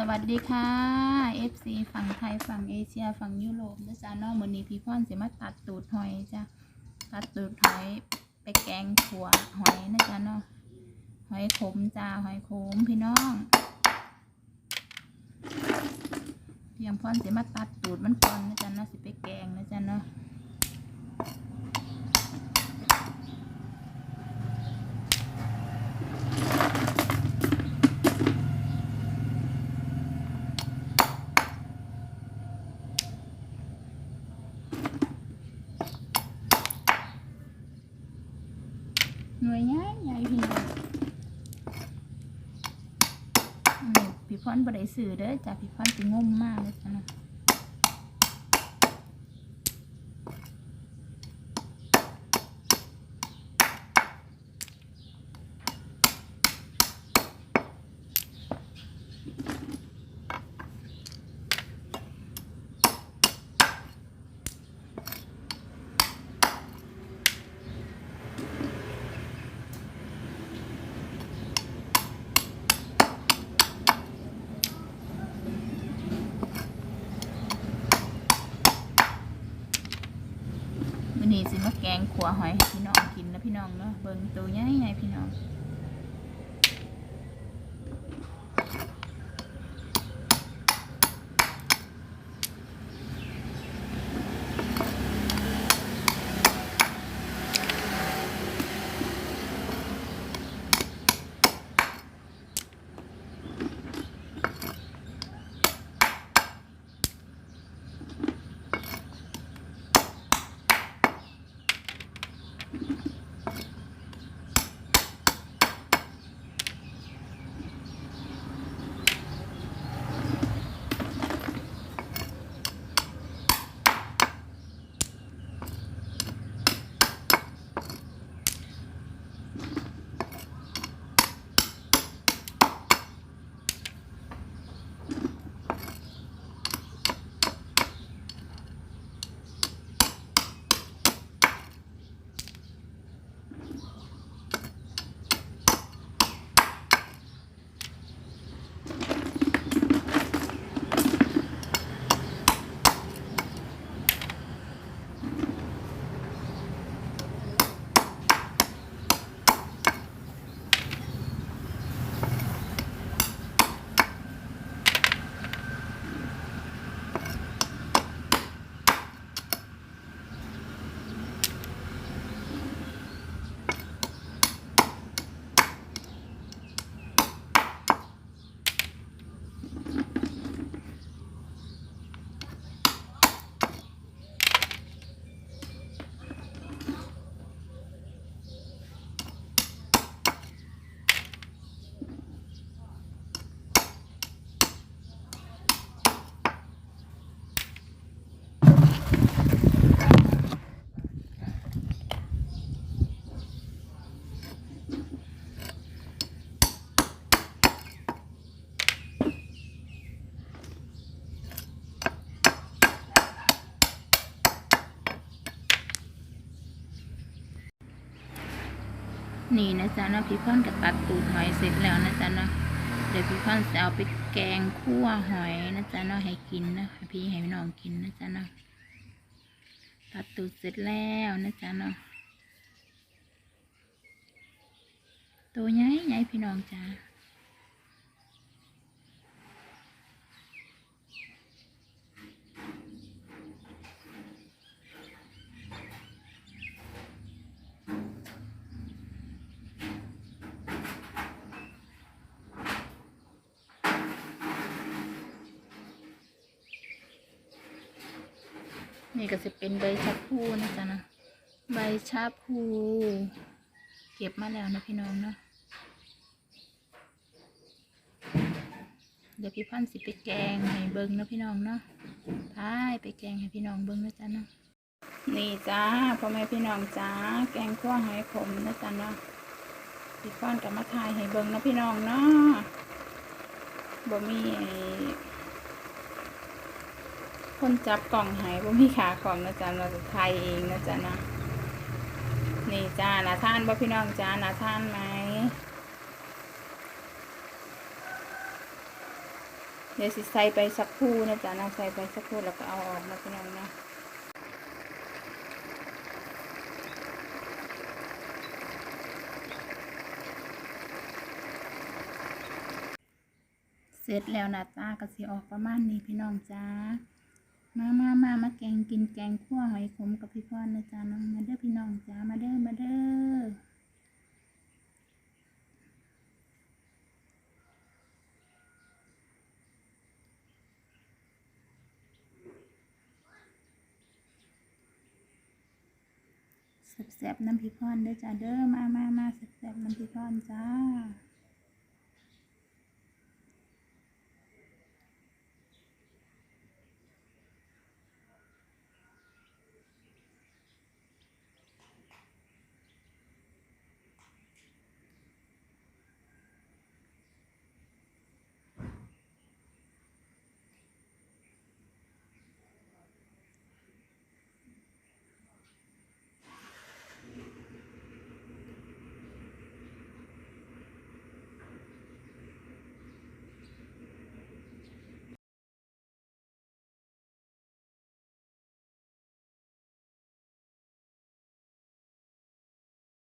สวัสดีค่ะ FC ฝั่งไทยฝั่งเอเชียฝั่งยุโรปนะจ๊ะน้องมือนี้พี่พ่อนสิมาตัดตูดหอยจ้ะตัดตูดหอยไปแกงขัวหอยนะจ๊ะนาะหอยขมจ้าหอยขมพี่น้องเพียงพ่อนสิมาตัดตูดมันก่อนนะจ๊ะนาะสิไปแกงนะจ๊ะนาะ หน่วยใหญ่ใหญ่พี่น้องอันนี้ พรบ่ได้ซื้อเด้อจ้ะพี่พรไปงมมากเลยจ้ะเนาะมื้อนี้สิมาแกง ขัวหอยให้พี่น้องกินนะพี่น้องเนาะเบิ่งตัวใหญ่ใหญ่พี่น้อง นี่นะจ๊ะเนาะพี่พ่อนก็ตัดตูดหอยเสร็จแล้วนะจ๊ะเนาะเดี๋ยวพี่พ่อนจะเอาไปแกงคั่วหอยนะจ๊ะเนาะให้กินนะพี่ให้น้องกินนะจ๊ะเนาะตัดตูดเสร็จแล้วนะจ๊ะเนาะตัวใหญ่ใหญ่พี่น้องจ้า นี่ก็จะเป็นใบชะพูนะจ๊ะนะใบชะพูเก็บมาแล้วนะพี่น้องเนาะเดี๋ยวพี่พันสิไปแกงให้เบิ้งนะพี่น้องเนาะพายไปแกงให้พี่น้องเบิ้งนะจ๊ะเนาะนี่จ้าพ่อแม่พี่น้องจ้าแกงขั้วหอยขมนะจ๊ะเนาะพี่พันกับมาทายให้เบิ้งนะพี่น้องเนาะบ่มีไอ้ คนจับกล่องหายบ่มีขาของนะจ๊ะเราจะไทยเองนะจ๊ะนะนี่จ้านาท่านบ่พี่น้องจ้านาท่านไหมเดี๋ยวสิใส่ไปสักครู่นะจ๊ะนะใส่ไปสักครู่แล้วก็เอาออกนะพี่น้องนะเสร็จแล้วน้าตาก็สิออกประมาณนี้พี่น้องจ้า มามามามาแกงกินแกงคั่วหอยขมกับพี่พ่อนะจ๊ะน้องมาเด้อพี่น้องจ้ามาเด้อมาเด้อแซ่บๆน้ำพริกพรเด้อจ้าเด้อมามามาแซ่บๆน้ำพริกพรจ้า